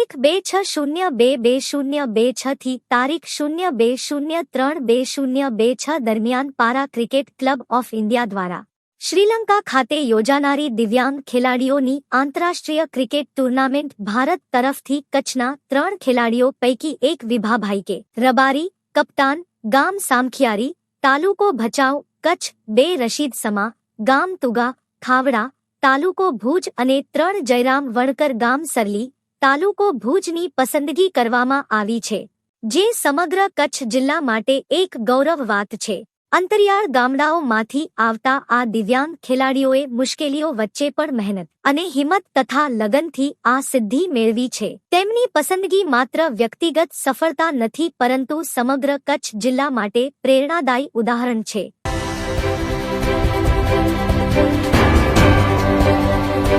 તારીખ બે છ શૂન્ય બે બે શૂન્ય બે છ થી તારીખ શૂન્ય બે શૂન્ય ત્રણ બે શૂન્ય બે છ દરમિયાન પારા ક્રિકેટ ક્લબ ઓફ ઇન્ડિયા દ્વારા શ્રીલંકા ખાતે યોજાનારી દિવ્યાંગ ખેલાડીઓની આંતરરાષ્ટ્રીય ક્રિકેટ ટુર્નામેન્ટ ભારત તરફથી કચ્છના ત્રણ ખેલાડીઓ પૈકી એક વિભાભાઈ કે રબારી કપ્તાન ગામ સામખિયારી તાલુકો ભચાઉ કચ્છ બે રશીદ સમા ગામ તુગા ખાવડા તાલુકો ભુજ અને ત્રણ જયરામ વણકર ગામ સરલી તાલુકો ભુજની પસંદગી કરવામાં આવી છે, જે સમગ્ર કચ્છ જિલ્લા માટે એક ગૌરવ વાત છે. અંતરિયાળ ગામડાઓમાંથી આવતા આ દિવ્યાંગ ખેલાડીઓએ મુશ્કેલીઓ વચ્ચે પણ મહેનત અને હિંમત તથા લગનથી આ સિદ્ધિ મેળવી છે. તેમની પસંદગી માત્ર વ્યક્તિગત સફળતા નથી, પરંતુ સમગ્ર કચ્છ જિલ્લા માટે પ્રેરણાદાયી ઉદાહરણ છે.